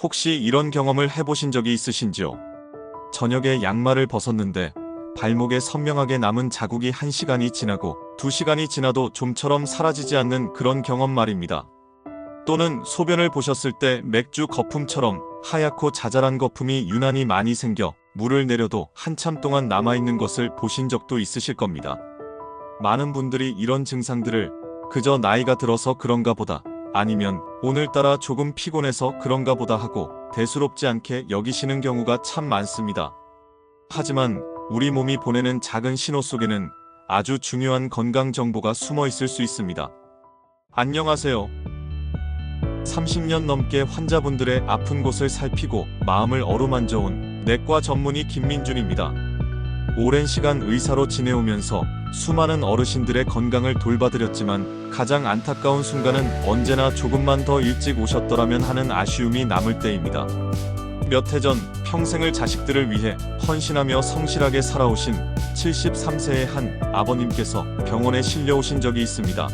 혹시 이런 경험을 해보신 적이 있으신지요? 저녁에 양말을 벗었는데 발목에 선명하게 남은 자국이 1시간이 지나고 2시간이 지나도 좀처럼 사라지지 않는 그런 경험 말입니다. 또는 소변을 보셨을 때 맥주 거품처럼 하얗고 자잘한 거품이 유난히 많이 생겨 물을 내려도 한참 동안 남아있는 것을 보신 적도 있으실 겁니다. 많은 분들이 이런 증상들을 그저 나이가 들어서 그런가 보다 아니면 오늘따라 조금 피곤해서 그런가 보다 하고 대수롭지 않게 여기시는 경우가 참 많습니다. 하지만 우리 몸이 보내는 작은 신호 속에는 아주 중요한 건강 정보가 숨어 있을 수 있습니다. 안녕하세요. 30년 넘게 환자분들의 아픈 곳을 살피고 마음을 어루만져온 내과 전문의 김민준입니다. 오랜 시간 의사로 지내오면서 수많은 어르신들의 건강을 돌봐드렸지만 가장 안타까운 순간은 언제나 조금만 더 일찍 오셨더라면 하는 아쉬움이 남을 때입니다. 몇 해 전 평생을 자식들을 위해 헌신하며 성실하게 살아오신 73세의 한 아버님께서 병원에 실려오신 적이 있습니다.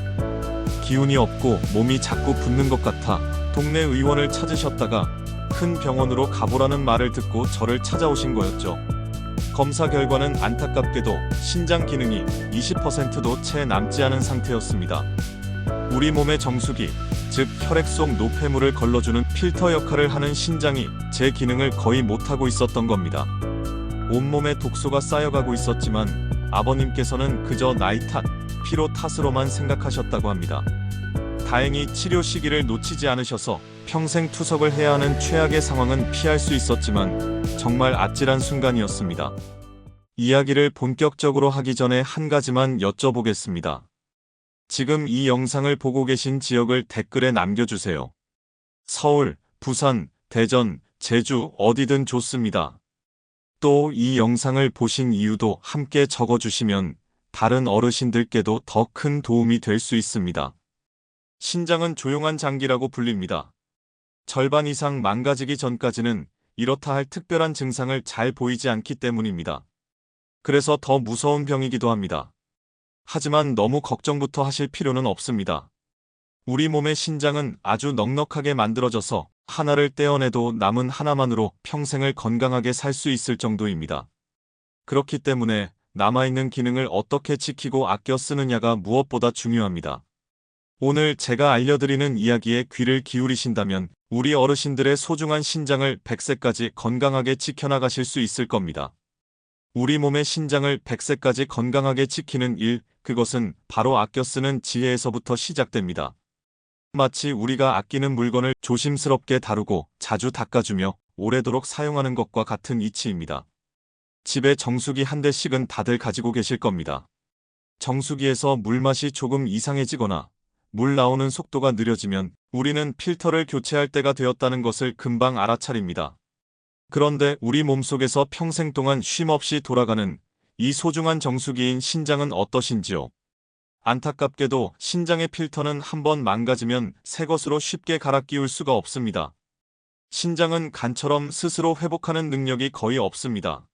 기운이 없고 몸이 자꾸 붓는 것 같아 동네 의원을 찾으셨다가 큰 병원으로 가보라는 말을 듣고 저를 찾아오신 거였죠. 검사 결과는 안타깝게도 신장 기능이 20%도 채 남지 않은 상태였습니다. 우리 몸의 정수기, 즉 혈액 속 노폐물을 걸러주는 필터 역할을 하는 신장이 제 기능을 거의 못하고 있었던 겁니다. 온몸에 독소가 쌓여가고 있었지만 아버님께서는 그저 나이 탓, 피로 탓으로만 생각하셨다고 합니다. 다행히 치료 시기를 놓치지 않으셔서 평생 투석을 해야 하는 최악의 상황은 피할 수 있었지만 정말 아찔한 순간이었습니다. 이야기를 본격적으로 하기 전에 한 가지만 여쭤보겠습니다. 지금 이 영상을 보고 계신 지역을 댓글에 남겨주세요. 서울, 부산, 대전, 제주 어디든 좋습니다. 또 이 영상을 보신 이유도 함께 적어주시면 다른 어르신들께도 더 큰 도움이 될 수 있습니다. 신장은 조용한 장기라고 불립니다. 절반 이상 망가지기 전까지는 이렇다 할 특별한 증상을 잘 보이지 않기 때문입니다. 그래서 더 무서운 병이기도 합니다. 하지만 너무 걱정부터 하실 필요는 없습니다. 우리 몸의 신장은 아주 넉넉하게 만들어져서 하나를 떼어내도 남은 하나만으로 평생을 건강하게 살 수 있을 정도입니다. 그렇기 때문에 남아있는 기능을 어떻게 지키고 아껴 쓰느냐가 무엇보다 중요합니다. 오늘 제가 알려드리는 이야기에 귀를 기울이신다면 우리 어르신들의 소중한 신장을 100세까지 건강하게 지켜나가실 수 있을 겁니다. 우리 몸의 신장을 100세까지 건강하게 지키는 일, 그것은 바로 아껴 쓰는 지혜에서부터 시작됩니다. 마치 우리가 아끼는 물건을 조심스럽게 다루고 자주 닦아주며 오래도록 사용하는 것과 같은 이치입니다. 집에 정수기 한 대씩은 다들 가지고 계실 겁니다. 정수기에서 물맛이 조금 이상해지거나 물 나오는 속도가 느려지면 우리는 필터를 교체할 때가 되었다는 것을 금방 알아차립니다. 그런데 우리 몸속에서 평생 동안 쉼없이 돌아가는 이 소중한 정수기인 신장은 어떠신지요? 안타깝게도 신장의 필터는 한번 망가지면 새 것으로 쉽게 갈아 끼울 수가 없습니다. 신장은 간처럼 스스로 회복하는 능력이 거의 없습니다.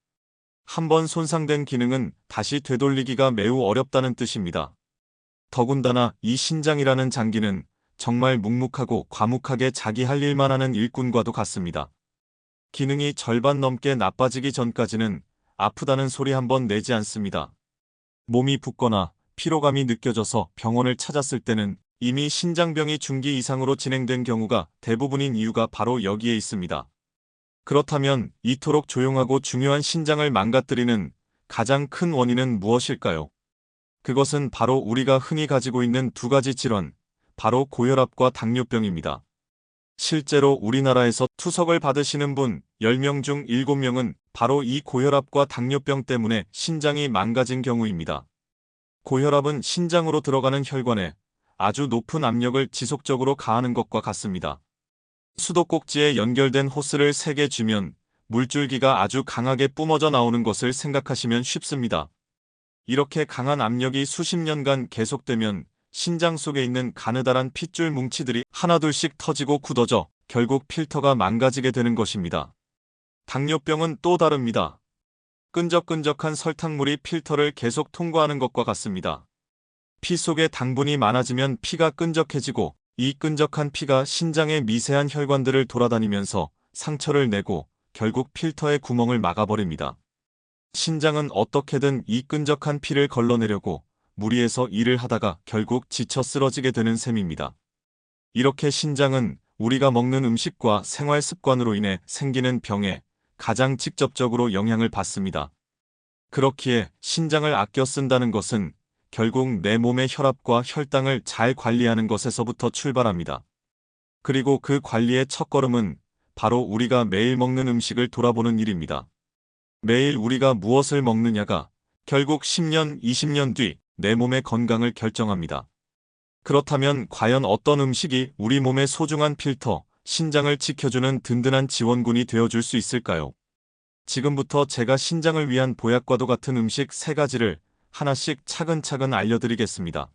한번 손상된 기능은 다시 되돌리기가 매우 어렵다는 뜻입니다. 더군다나 이 신장이라는 장기는 정말 묵묵하고 과묵하게 자기 할 일만 하는 일꾼과도 같습니다. 기능이 절반 넘게 나빠지기 전까지는 아프다는 소리 한번 내지 않습니다. 몸이 붓거나 피로감이 느껴져서 병원을 찾았을 때는 이미 신장병이 중기 이상으로 진행된 경우가 대부분인 이유가 바로 여기에 있습니다. 그렇다면 이토록 조용하고 중요한 신장을 망가뜨리는 가장 큰 원인은 무엇일까요? 그것은 바로 우리가 흔히 가지고 있는 두 가지 질환, 바로 고혈압과 당뇨병입니다. 실제로 우리나라에서 투석을 받으시는 분 10명 중 7명은 바로 이 고혈압과 당뇨병 때문에 신장이 망가진 경우입니다. 고혈압은 신장으로 들어가는 혈관에 아주 높은 압력을 지속적으로 가하는 것과 같습니다. 수도꼭지에 연결된 호스를 3개 주면 물줄기가 아주 강하게 뿜어져 나오는 것을 생각하시면 쉽습니다. 이렇게 강한 압력이 수십 년간 계속되면 신장 속에 있는 가느다란 핏줄 뭉치들이 하나둘씩 터지고 굳어져 결국 필터가 망가지게 되는 것입니다. 당뇨병은 또 다릅니다. 끈적끈적한 설탕물이 필터를 계속 통과하는 것과 같습니다. 피 속에 당분이 많아지면 피가 끈적해지고 이 끈적한 피가 신장의 미세한 혈관들을 돌아다니면서 상처를 내고 결국 필터의 구멍을 막아버립니다. 신장은 어떻게든 이 끈적한 피를 걸러내려고 무리해서 일을 하다가 결국 지쳐 쓰러지게 되는 셈입니다. 이렇게 신장은 우리가 먹는 음식과 생활 습관으로 인해 생기는 병에 가장 직접적으로 영향을 받습니다. 그렇기에 신장을 아껴 쓴다는 것은 결국 내 몸의 혈압과 혈당을 잘 관리하는 것에서부터 출발합니다. 그리고 그 관리의 첫걸음은 바로 우리가 매일 먹는 음식을 돌아보는 일입니다. 매일 우리가 무엇을 먹느냐가 결국 10년, 20년 뒤 내 몸의 건강을 결정합니다. 그렇다면 과연 어떤 음식이 우리 몸의 소중한 필터, 신장을 지켜주는 든든한 지원군이 되어줄 수 있을까요? 지금부터 제가 신장을 위한 보약과도 같은 음식 세 가지를 하나씩 차근차근 알려드리겠습니다.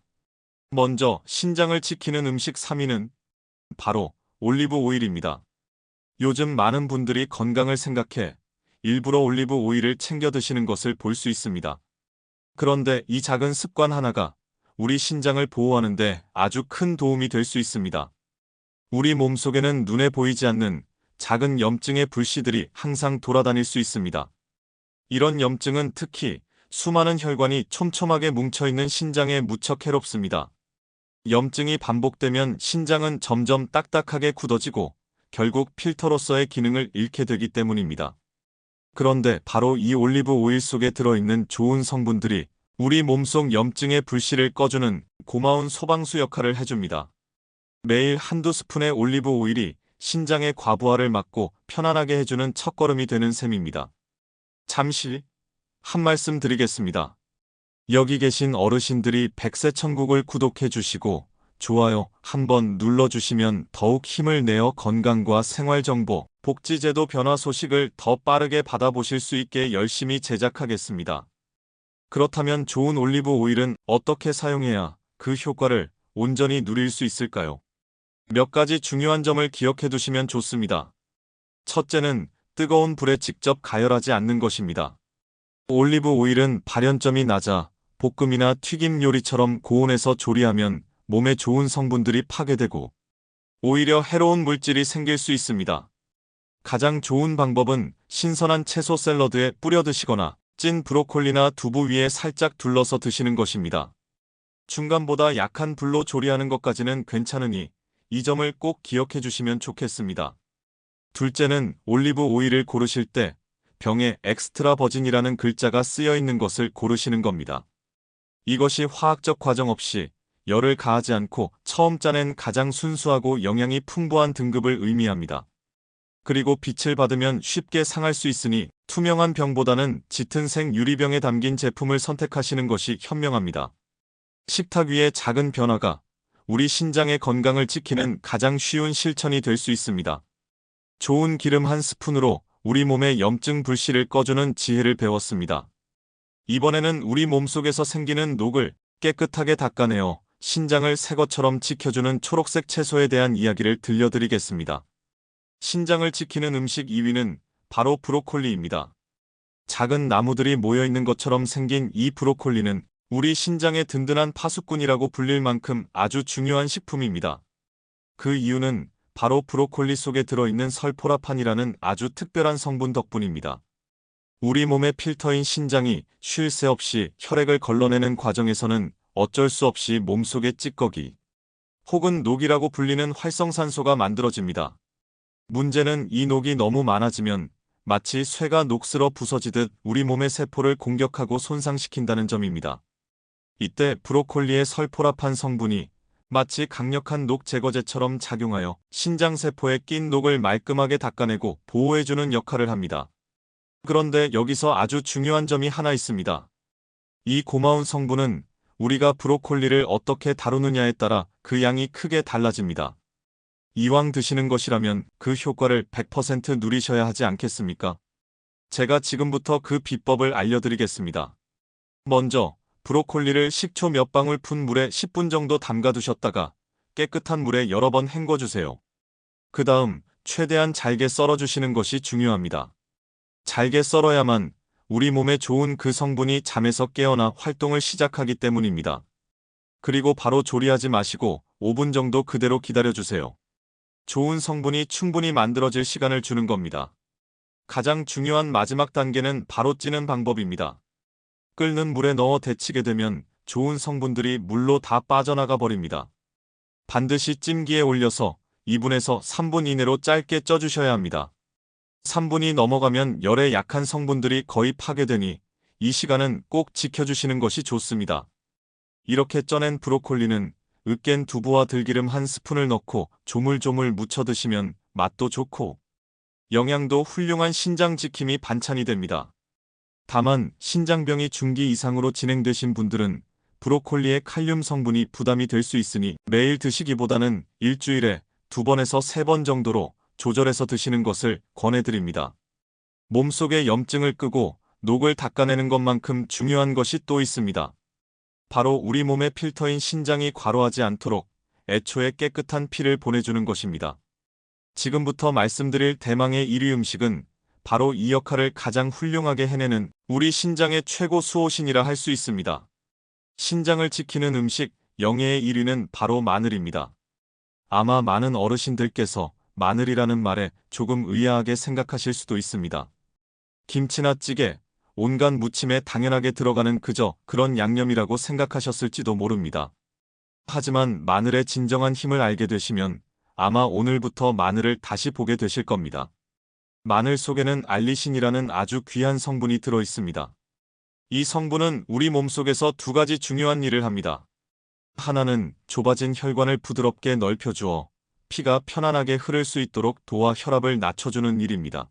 먼저 신장을 지키는 음식 3위는 바로 올리브 오일입니다. 요즘 많은 분들이 건강을 생각해 일부러 올리브 오일을 챙겨 드시는 것을 볼 수 있습니다. 그런데 이 작은 습관 하나가 우리 신장을 보호하는데 아주 큰 도움이 될 수 있습니다. 우리 몸속에는 눈에 보이지 않는 작은 염증의 불씨들이 항상 돌아다닐 수 있습니다. 이런 염증은 특히 수많은 혈관이 촘촘하게 뭉쳐있는 신장에 무척 해롭습니다. 염증이 반복되면 신장은 점점 딱딱하게 굳어지고 결국 필터로서의 기능을 잃게 되기 때문입니다. 그런데 바로 이 올리브 오일 속에 들어있는 좋은 성분들이 우리 몸속 염증의 불씨를 꺼주는 고마운 소방수 역할을 해줍니다. 매일 한두 스푼의 올리브 오일이 신장의 과부하를 막고 편안하게 해주는 첫걸음이 되는 셈입니다. 잠시 한 말씀 드리겠습니다. 여기 계신 어르신들이 백세 천국을 구독해 주시고 좋아요 한번 눌러주시면 더욱 힘을 내어 건강과 생활정보, 복지제도 변화 소식을 더 빠르게 받아보실 수 있게 열심히 제작하겠습니다. 그렇다면 좋은 올리브 오일은 어떻게 사용해야 그 효과를 온전히 누릴 수 있을까요? 몇 가지 중요한 점을 기억해 두시면 좋습니다. 첫째는 뜨거운 불에 직접 가열하지 않는 것입니다. 올리브 오일은 발연점이 낮아 볶음이나 튀김 요리처럼 고온에서 조리하면 몸에 좋은 성분들이 파괴되고 오히려 해로운 물질이 생길 수 있습니다. 가장 좋은 방법은 신선한 채소 샐러드에 뿌려 드시거나 찐 브로콜리나 두부 위에 살짝 둘러서 드시는 것입니다. 중간보다 약한 불로 조리하는 것까지는 괜찮으니 이 점을 꼭 기억해 주시면 좋겠습니다. 둘째는 올리브 오일을 고르실 때 병에 엑스트라 버진이라는 글자가 쓰여 있는 것을 고르시는 겁니다. 이것이 화학적 과정 없이 열을 가하지 않고 처음 짜낸 가장 순수하고 영양이 풍부한 등급을 의미합니다. 그리고 빛을 받으면 쉽게 상할 수 있으니 투명한 병보다는 짙은 색 유리병에 담긴 제품을 선택하시는 것이 현명합니다. 식탁 위의 작은 변화가 우리 신장의 건강을 지키는 가장 쉬운 실천이 될 수 있습니다. 좋은 기름 한 스푼으로 우리 몸의 염증 불씨를 꺼주는 지혜를 배웠습니다. 이번에는 우리 몸속에서 생기는 녹을 깨끗하게 닦아내어 신장을 새 것처럼 지켜주는 초록색 채소에 대한 이야기를 들려드리겠습니다. 신장을 지키는 음식 2위는 바로 브로콜리입니다. 작은 나무들이 모여있는 것처럼 생긴 이 브로콜리는 우리 신장의 든든한 파수꾼이라고 불릴 만큼 아주 중요한 식품입니다. 그 이유는 바로 브로콜리 속에 들어있는 설포라판이라는 아주 특별한 성분 덕분입니다. 우리 몸의 필터인 신장이 쉴 새 없이 혈액을 걸러내는 과정에서는 어쩔 수 없이 몸속의 찌꺼기 혹은 녹이라고 불리는 활성산소가 만들어집니다. 문제는 이 녹이 너무 많아지면 마치 쇠가 녹슬어 부서지듯 우리 몸의 세포를 공격하고 손상시킨다는 점입니다. 이때 브로콜리의 설포라판 성분이 마치 강력한 녹 제거제처럼 작용하여 신장세포에 낀 녹을 말끔하게 닦아내고 보호해주는 역할을 합니다. 그런데 여기서 아주 중요한 점이 하나 있습니다. 이 고마운 성분은 우리가 브로콜리를 어떻게 다루느냐에 따라 그 양이 크게 달라집니다. 이왕 드시는 것이라면 그 효과를 100% 누리셔야 하지 않겠습니까? 제가 지금부터 그 비법을 알려드리겠습니다. 먼저 브로콜리를 식초 몇 방울 푼 물에 10분 정도 담가두셨다가 깨끗한 물에 여러 번 헹궈주세요. 그 다음 최대한 잘게 썰어주시는 것이 중요합니다. 잘게 썰어야만 우리 몸에 좋은 그 성분이 잠에서 깨어나 활동을 시작하기 때문입니다. 그리고 바로 조리하지 마시고 5분 정도 그대로 기다려주세요. 좋은 성분이 충분히 만들어질 시간을 주는 겁니다. 가장 중요한 마지막 단계는 바로 찌는 방법입니다. 끓는 물에 넣어 데치게 되면 좋은 성분들이 물로 다 빠져나가 버립니다. 반드시 찜기에 올려서 2분에서 3분 이내로 짧게 쪄주셔야 합니다. 3분이 넘어가면 열에 약한 성분들이 거의 파괴되니 이 시간은 꼭 지켜주시는 것이 좋습니다. 이렇게 쪄낸 브로콜리는 으깬 두부와 들기름 한 스푼을 넣고 조물조물 무쳐 드시면 맛도 좋고 영양도 훌륭한 신장 지킴이 반찬이 됩니다. 다만 신장병이 중기 이상으로 진행되신 분들은 브로콜리의 칼륨 성분이 부담이 될 수 있으니 매일 드시기보다는 일주일에 두 번에서 세 번 정도로 조절해서 드시는 것을 권해드립니다. 몸속의 염증을 끄고 녹을 닦아내는 것만큼 중요한 것이 또 있습니다. 바로 우리 몸의 필터인 신장이 과로하지 않도록 애초에 깨끗한 피를 보내주는 것입니다. 지금부터 말씀드릴 대망의 1위 음식은 바로 이 역할을 가장 훌륭하게 해내는 우리 신장의 최고 수호신이라 할 수 있습니다. 신장을 지키는 음식 영예의 1위는 바로 마늘입니다. 아마 많은 어르신들께서 마늘이라는 말에 조금 의아하게 생각하실 수도 있습니다. 김치나 찌개, 온갖 무침에 당연하게 들어가는 그저 그런 양념이라고 생각하셨을지도 모릅니다. 하지만 마늘의 진정한 힘을 알게 되시면 아마 오늘부터 마늘을 다시 보게 되실 겁니다. 마늘 속에는 알리신이라는 아주 귀한 성분이 들어 있습니다. 이 성분은 우리 몸속에서 두 가지 중요한 일을 합니다. 하나는 좁아진 혈관을 부드럽게 넓혀주어 피가 편안하게 흐를 수 있도록 도와 혈압을 낮춰주는 일입니다.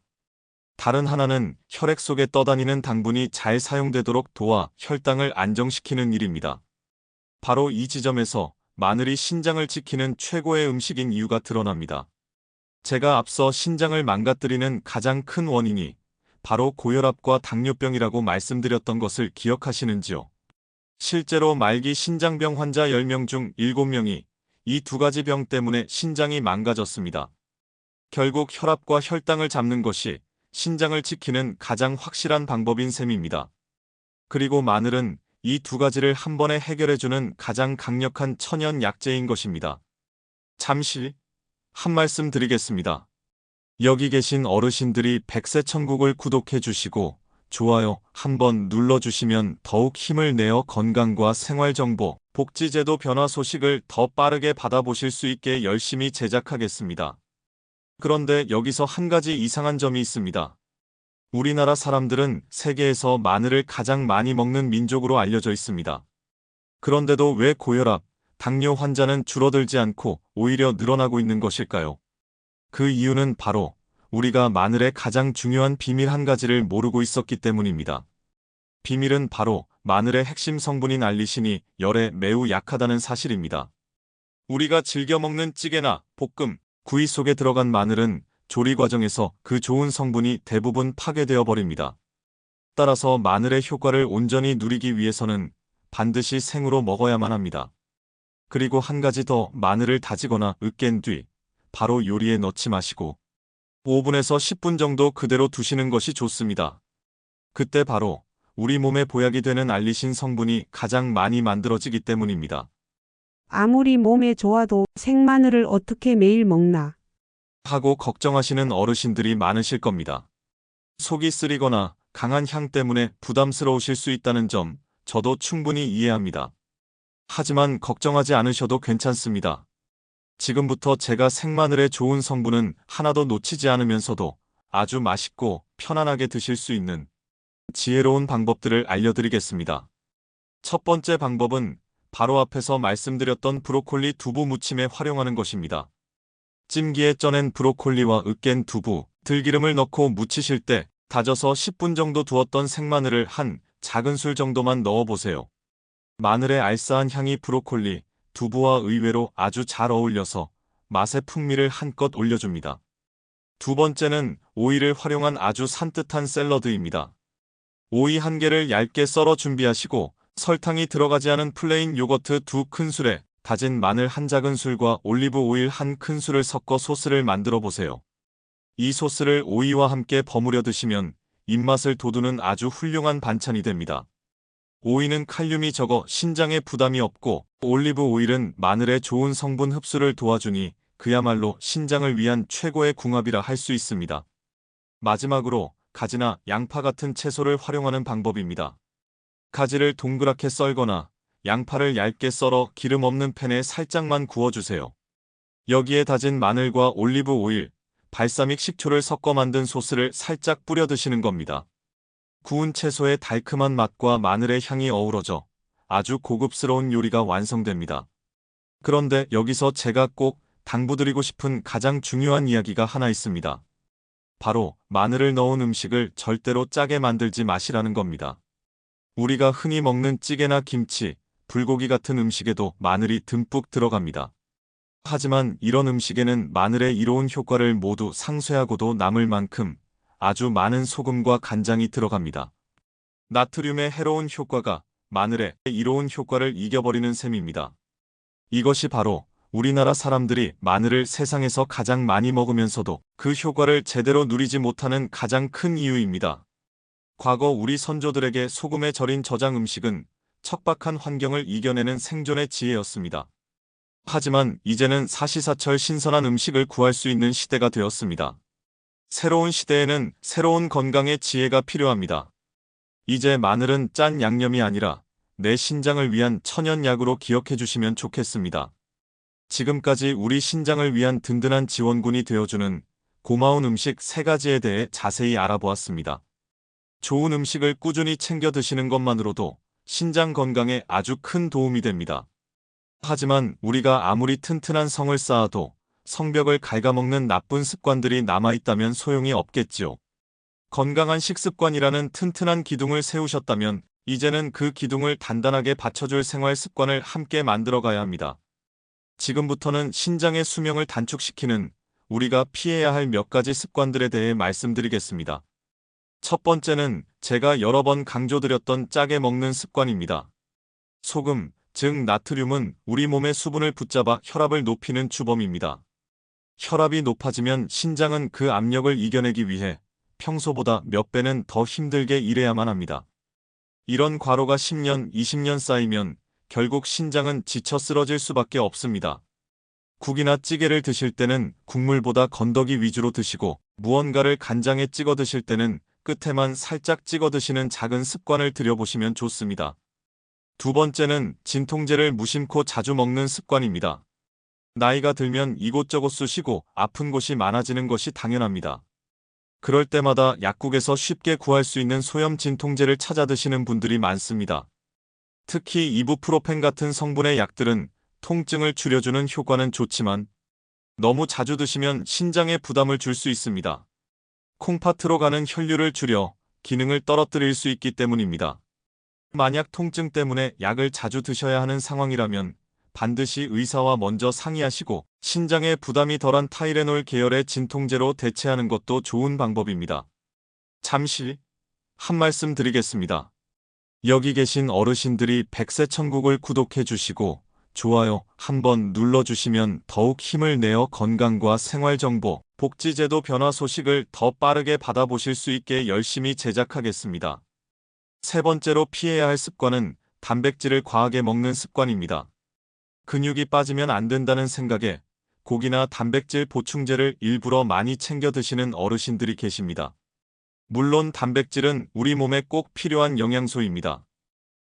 다른 하나는 혈액 속에 떠다니는 당분이 잘 사용되도록 도와 혈당을 안정시키는 일입니다. 바로 이 지점에서 마늘이 신장을 지키는 최고의 음식인 이유가 드러납니다. 제가 앞서 신장을 망가뜨리는 가장 큰 원인이 바로 고혈압과 당뇨병이라고 말씀드렸던 것을 기억하시는지요? 실제로 말기 신장병 환자 10명 중 7명이 이 두 가지 병 때문에 신장이 망가졌습니다. 결국 혈압과 혈당을 잡는 것이 신장을 지키는 가장 확실한 방법인 셈입니다. 그리고 마늘은 이 두 가지를 한 번에 해결해주는 가장 강력한 천연 약재인 것입니다. 잠시 한 말씀 드리겠습니다. 여기 계신 어르신들이 백세 천국을 구독해 주시고 좋아요 한번 눌러주시면 더욱 힘을 내어 건강과 생활정보, 복지제도 변화 소식을 더 빠르게 받아보실 수 있게 열심히 제작하겠습니다. 그런데 여기서 한 가지 이상한 점이 있습니다. 우리나라 사람들은 세계에서 마늘을 가장 많이 먹는 민족으로 알려져 있습니다. 그런데도 왜 고혈압, 당뇨 환자는 줄어들지 않고 오히려 늘어나고 있는 것일까요? 그 이유는 바로 우리가 마늘의 가장 중요한 비밀 한 가지를 모르고 있었기 때문입니다. 비밀은 바로 마늘의 핵심 성분인 알리신이 열에 매우 약하다는 사실입니다. 우리가 즐겨 먹는 찌개나 볶음, 구이 속에 들어간 마늘은 조리 과정에서 그 좋은 성분이 대부분 파괴되어 버립니다. 따라서 마늘의 효과를 온전히 누리기 위해서는 반드시 생으로 먹어야만 합니다. 그리고 한 가지 더 마늘을 다지거나 으깬 뒤 바로 요리에 넣지 마시고 5분에서 10분 정도 그대로 두시는 것이 좋습니다. 그때 바로 우리 몸에 보약이 되는 알리신 성분이 가장 많이 만들어지기 때문입니다. 아무리 몸에 좋아도 생마늘을 어떻게 매일 먹나. 하고 걱정하시는 어르신들이 많으실 겁니다. 속이 쓰리거나 강한 향 때문에 부담스러우실 수 있다는 점 저도 충분히 이해합니다. 하지만 걱정하지 않으셔도 괜찮습니다. 지금부터 제가 생마늘의 좋은 성분은 하나도 놓치지 않으면서도 아주 맛있고 편안하게 드실 수 있는 지혜로운 방법들을 알려드리겠습니다. 첫 번째 방법은 바로 앞에서 말씀드렸던 브로콜리 두부 무침에 활용하는 것입니다. 찜기에 쪄낸 브로콜리와 으깬 두부, 들기름을 넣고 무치실 때 다져서 10분 정도 두었던 생마늘을 한 작은 술 정도만 넣어보세요. 마늘의 알싸한 향이 브로콜리, 두부와 의외로 아주 잘 어울려서 맛의 풍미를 한껏 올려줍니다. 두 번째는 오이를 활용한 아주 산뜻한 샐러드입니다. 오이 한 개를 얇게 썰어 준비하시고 설탕이 들어가지 않은 플레인 요거트 두 큰술에 다진 마늘 한 작은술과 올리브 오일 한 큰술을 섞어 소스를 만들어 보세요. 이 소스를 오이와 함께 버무려 드시면 입맛을 돋우는 아주 훌륭한 반찬이 됩니다. 오이는 칼륨이 적어 신장에 부담이 없고 올리브 오일은 마늘의 좋은 성분 흡수를 도와주니 그야말로 신장을 위한 최고의 궁합이라 할 수 있습니다. 마지막으로 가지나 양파 같은 채소를 활용하는 방법입니다. 가지를 동그랗게 썰거나 양파를 얇게 썰어 기름 없는 팬에 살짝만 구워주세요. 여기에 다진 마늘과 올리브 오일, 발사믹 식초를 섞어 만든 소스를 살짝 뿌려 드시는 겁니다. 구운 채소의 달큼한 맛과 마늘의 향이 어우러져 아주 고급스러운 요리가 완성됩니다. 그런데 여기서 제가 꼭 당부드리고 싶은 가장 중요한 이야기가 하나 있습니다. 바로 마늘을 넣은 음식을 절대로 짜게 만들지 마시라는 겁니다. 우리가 흔히 먹는 찌개나 김치, 불고기 같은 음식에도 마늘이 듬뿍 들어갑니다. 하지만 이런 음식에는 마늘의 이로운 효과를 모두 상쇄하고도 남을 만큼 아주 많은 소금과 간장이 들어갑니다. 나트륨의 해로운 효과가 마늘의 이로운 효과를 이겨버리는 셈입니다. 이것이 바로 우리나라 사람들이 마늘을 세상에서 가장 많이 먹으면서도 그 효과를 제대로 누리지 못하는 가장 큰 이유입니다. 과거 우리 선조들에게 소금에 절인 저장 음식은 척박한 환경을 이겨내는 생존의 지혜였습니다. 하지만 이제는 사시사철 신선한 음식을 구할 수 있는 시대가 되었습니다. 새로운 시대에는 새로운 건강의 지혜가 필요합니다. 이제 마늘은 짠 양념이 아니라 내 신장을 위한 천연약으로 기억해 주시면 좋겠습니다. 지금까지 우리 신장을 위한 든든한 지원군이 되어주는 고마운 음식 세 가지에 대해 자세히 알아보았습니다. 좋은 음식을 꾸준히 챙겨 드시는 것만으로도 신장 건강에 아주 큰 도움이 됩니다. 하지만 우리가 아무리 튼튼한 성을 쌓아도 성벽을 갉아먹는 나쁜 습관들이 남아있다면 소용이 없겠지요. 건강한 식습관이라는 튼튼한 기둥을 세우셨다면 이제는 그 기둥을 단단하게 받쳐줄 생활 습관을 함께 만들어가야 합니다. 지금부터는 신장의 수명을 단축시키는 우리가 피해야 할 몇 가지 습관들에 대해 말씀드리겠습니다. 첫 번째는 제가 여러 번 강조드렸던 짜게 먹는 습관입니다. 소금, 즉 나트륨은 우리 몸의 수분을 붙잡아 혈압을 높이는 주범입니다. 혈압이 높아지면 신장은 그 압력을 이겨내기 위해 평소보다 몇 배는 더 힘들게 일해야만 합니다. 이런 과로가 10년, 20년 쌓이면 결국 신장은 지쳐 쓰러질 수밖에 없습니다. 국이나 찌개를 드실 때는 국물보다 건더기 위주로 드시고 무언가를 간장에 찍어 드실 때는 끝에만 살짝 찍어 드시는 작은 습관을 들여보시면 좋습니다. 두 번째는 진통제를 무심코 자주 먹는 습관입니다. 나이가 들면 이곳저곳 쑤시고 아픈 곳이 많아지는 것이 당연합니다. 그럴 때마다 약국에서 쉽게 구할 수 있는 소염 진통제를 찾아 드시는 분들이 많습니다. 특히 이부프로펜 같은 성분의 약들은 통증을 줄여주는 효과는 좋지만 너무 자주 드시면 신장에 부담을 줄 수 있습니다. 콩팥으로 가는 혈류를 줄여 기능을 떨어뜨릴 수 있기 때문입니다. 만약 통증 때문에 약을 자주 드셔야 하는 상황이라면 반드시 의사와 먼저 상의하시고 신장에 부담이 덜한 타이레놀 계열의 진통제로 대체하는 것도 좋은 방법입니다. 잠시 한 말씀 드리겠습니다. 여기 계신 어르신들이 백세 천국을 구독해 주시고 좋아요 한번 눌러주시면 더욱 힘을 내어 건강과 생활정보, 복지제도 변화 소식을 더 빠르게 받아보실 수 있게 열심히 제작하겠습니다. 세 번째로 피해야 할 습관은 단백질을 과하게 먹는 습관입니다. 근육이 빠지면 안 된다는 생각에 고기나 단백질 보충제를 일부러 많이 챙겨 드시는 어르신들이 계십니다. 물론 단백질은 우리 몸에 꼭 필요한 영양소입니다.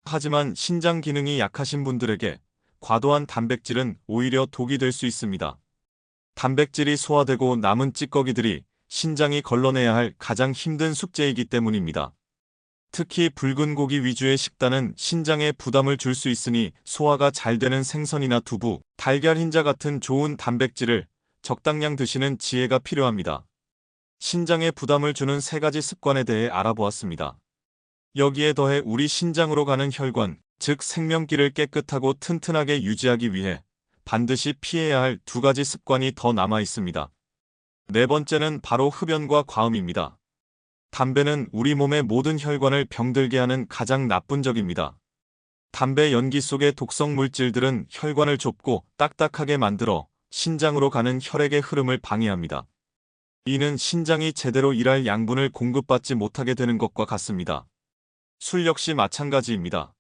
하지만 신장 기능이 약하신 분들에게 과도한 단백질은 오히려 독이 될 수 있습니다. 단백질이 소화되고 남은 찌꺼기들이 신장이 걸러내야 할 가장 힘든 숙제이기 때문입니다. 특히 붉은 고기 위주의 식단은 신장에 부담을 줄 수 있으니 소화가 잘 되는 생선이나 두부, 달걀 흰자 같은 좋은 단백질을 적당량 드시는 지혜가 필요합니다. 신장에 부담을 주는 세 가지 습관에 대해 알아보았습니다. 여기에 더해 우리 신장으로 가는 혈관, 즉 생명기를 깨끗하고 튼튼하게 유지하기 위해 반드시 피해야 할 두 가지 습관이 더 남아 있습니다. 네 번째는 바로 흡연과 과음입니다. 담배는 우리 몸의 모든 혈관을 병들게 하는 가장 나쁜 적입니다. 담배 연기 속의 독성 물질들은 혈관을 좁고 딱딱하게 만들어 신장으로 가는 혈액의 흐름을 방해합니다. 이는 신장이 제대로 일할 양분을 공급받지 못하게 되는 것과 같습니다. 술 역시 마찬가지입니다.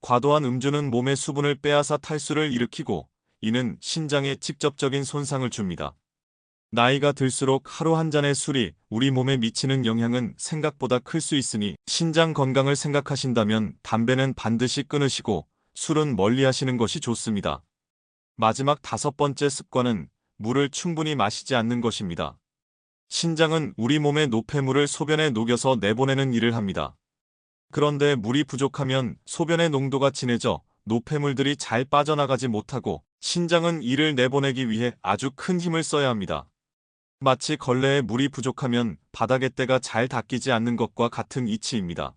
과도한 음주는 몸의 수분을 빼앗아 탈수를 일으키고 이는 신장에 직접적인 손상을 줍니다. 나이가 들수록 하루 한 잔의 술이 우리 몸에 미치는 영향은 생각보다 클 수 있으니 신장 건강을 생각하신다면 담배는 반드시 끊으시고 술은 멀리 하시는 것이 좋습니다. 마지막 다섯 번째 습관은 물을 충분히 마시지 않는 것입니다. 신장은 우리 몸의 노폐물을 소변에 녹여서 내보내는 일을 합니다. 그런데 물이 부족하면 소변의 농도가 진해져 노폐물들이 잘 빠져나가지 못하고 신장은 이를 내보내기 위해 아주 큰 힘을 써야 합니다. 마치 걸레에 물이 부족하면 바닥의 때가 잘 닦이지 않는 것과 같은 이치입니다.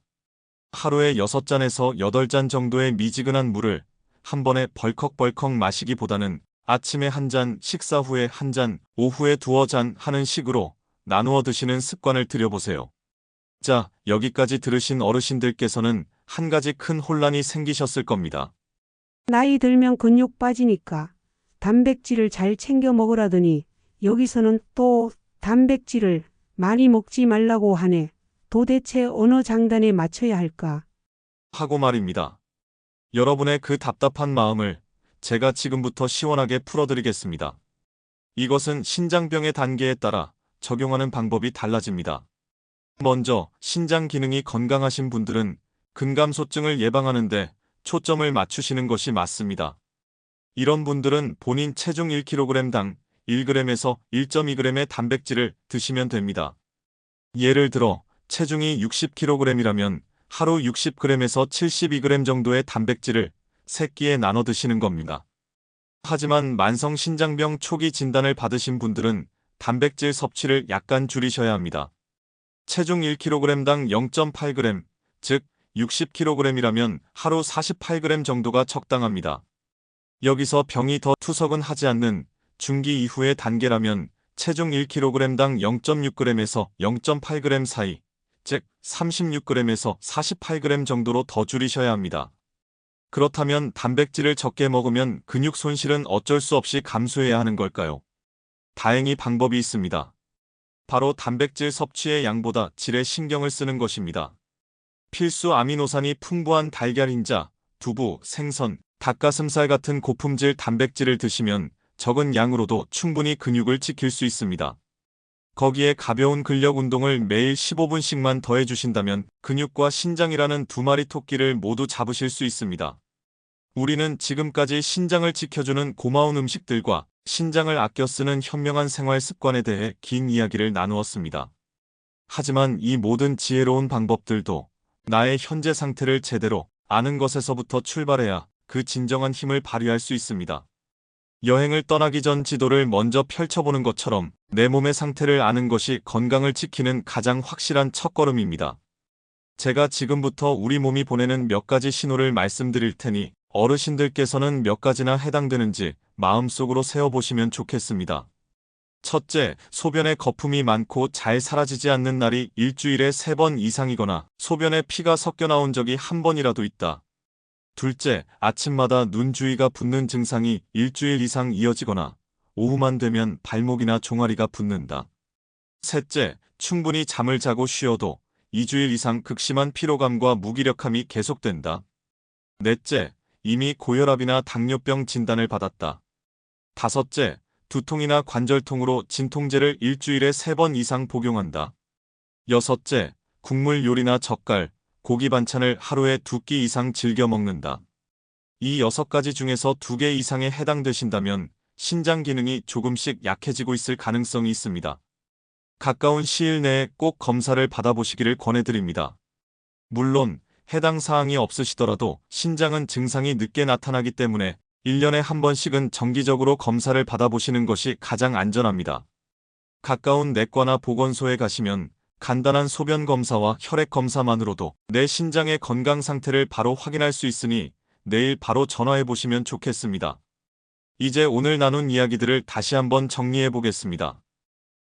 하루에 6잔에서 8잔 정도의 미지근한 물을 한 번에 벌컥벌컥 마시기보다는 아침에 한 잔, 식사 후에 한 잔, 오후에 두어 잔 하는 식으로 나누어 드시는 습관을 들여보세요. 자, 여기까지 들으신 어르신들께서는 한 가지 큰 혼란이 생기셨을 겁니다. 나이 들면 근육 빠지니까 단백질을 잘 챙겨 먹으라더니 여기서는 또 단백질을 많이 먹지 말라고 하네. 도대체 어느 장단에 맞춰야 할까? 하고 말입니다. 여러분의 그 답답한 마음을 제가 지금부터 시원하게 풀어드리겠습니다. 이것은 신장병의 단계에 따라 적용하는 방법이 달라집니다. 먼저 신장 기능이 건강하신 분들은 근감소증을 예방하는데 초점을 맞추시는 것이 맞습니다. 이런 분들은 본인 체중 1kg당 1g에서 1.2g의 단백질을 드시면 됩니다. 예를 들어 체중이 60kg이라면 하루 60g에서 72g 정도의 단백질을 3끼에 나눠 드시는 겁니다. 하지만 만성 신장병 초기 진단을 받으신 분들은 단백질 섭취를 약간 줄이셔야 합니다. 체중 1kg당 0.8g, 즉 60kg이라면 하루 48g 정도가 적당합니다. 여기서 병이 더 투석은 하지 않는 중기 이후의 단계라면 체중 1kg당 0.6g에서 0.8g 사이, 즉 36g에서 48g 정도로 더 줄이셔야 합니다. 그렇다면 단백질을 적게 먹으면 근육 손실은 어쩔 수 없이 감수해야 하는 걸까요? 다행히 방법이 있습니다. 바로 단백질 섭취의 양보다 질에 신경을 쓰는 것입니다. 필수 아미노산이 풍부한 달걀 흰자, 두부, 생선, 닭가슴살 같은 고품질 단백질을 드시면 적은 양으로도 충분히 근육을 지킬 수 있습니다. 거기에 가벼운 근력 운동을 매일 15분씩만 더해 주신다면 근육과 신장이라는 두 마리 토끼를 모두 잡으실 수 있습니다. 우리는 지금까지 신장을 지켜주는 고마운 음식들과 신장을 아껴 쓰는 현명한 생활 습관에 대해 긴 이야기를 나누었습니다. 하지만 이 모든 지혜로운 방법들도 나의 현재 상태를 제대로 아는 것에서부터 출발해야 그 진정한 힘을 발휘할 수 있습니다. 여행을 떠나기 전 지도를 먼저 펼쳐보는 것처럼 내 몸의 상태를 아는 것이 건강을 지키는 가장 확실한 첫걸음입니다. 제가 지금부터 우리 몸이 보내는 몇 가지 신호를 말씀드릴 테니 어르신들께서는 몇 가지나 해당되는지 마음속으로 세어보시면 좋겠습니다. 첫째, 소변에 거품이 많고 잘 사라지지 않는 날이 일주일에 세번 이상이거나 소변에 피가 섞여 나온 적이 한 번이라도 있다. 둘째, 아침마다 눈 주위가 붓는 증상이 일주일 이상 이어지거나 오후만 되면 발목이나 종아리가 붓는다. 셋째, 충분히 잠을 자고 쉬어도 2주일 이상 극심한 피로감과 무기력함이 계속된다. 넷째, 이미 고혈압이나 당뇨병 진단을 받았다. 다섯째, 두통이나 관절통으로 진통제를 일주일에 세번 이상 복용한다. 여섯째, 국물 요리나 젓갈, 고기 반찬을 하루에 두 끼 이상 즐겨 먹는다. 이 여섯 가지 중에서 두 개 이상에 해당되신다면 신장 기능이 조금씩 약해지고 있을 가능성이 있습니다. 가까운 시일 내에 꼭 검사를 받아보시기를 권해드립니다. 물론 해당 사항이 없으시더라도 신장은 증상이 늦게 나타나기 때문에 1년에 한 번씩은 정기적으로 검사를 받아보시는 것이 가장 안전합니다. 가까운 내과나 보건소에 가시면 간단한 소변 검사와 혈액 검사만으로도 내 신장의 건강 상태를 바로 확인할 수 있으니 내일 바로 전화해 보시면 좋겠습니다. 이제 오늘 나눈 이야기들을 다시 한번 정리해 보겠습니다.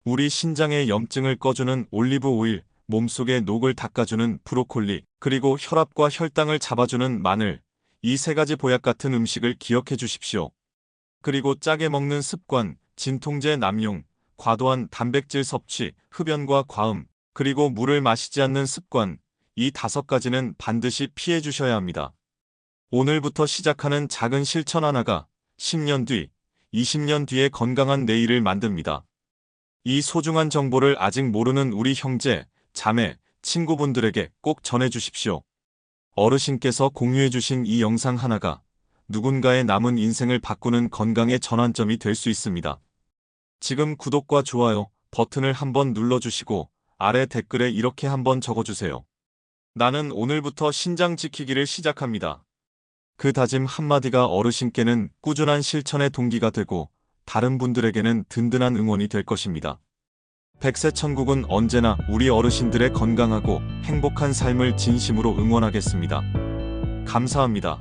우리 신장의 염증을 꺼주는 올리브 오일, 몸속의 녹을 닦아주는 브로콜리, 그리고 혈압과 혈당을 잡아주는 마늘, 이 세 가지 보약 같은 음식을 기억해 주십시오. 그리고 짜게 먹는 습관, 진통제 남용, 과도한 단백질 섭취, 흡연과 과음, 그리고 물을 마시지 않는 습관, 이 다섯 가지는 반드시 피해 주셔야 합니다. 오늘부터 시작하는 작은 실천 하나가 10년 뒤, 20년 뒤에 건강한 내일을 만듭니다. 이 소중한 정보를 아직 모르는 우리 형제, 자매, 친구분들에게 꼭 전해주십시오. 어르신께서 공유해주신 이 영상 하나가 누군가의 남은 인생을 바꾸는 건강의 전환점이 될 수 있습니다. 지금 구독과 좋아요 버튼을 한번 눌러주시고 아래 댓글에 이렇게 한번 적어주세요. 나는 오늘부터 신장 지키기를 시작합니다. 그 다짐 한마디가 어르신께는 꾸준한 실천의 동기가 되고 다른 분들에게는 든든한 응원이 될 것입니다. 백세천국은 언제나 우리 어르신들의 건강하고 행복한 삶을 진심으로 응원하겠습니다. 감사합니다.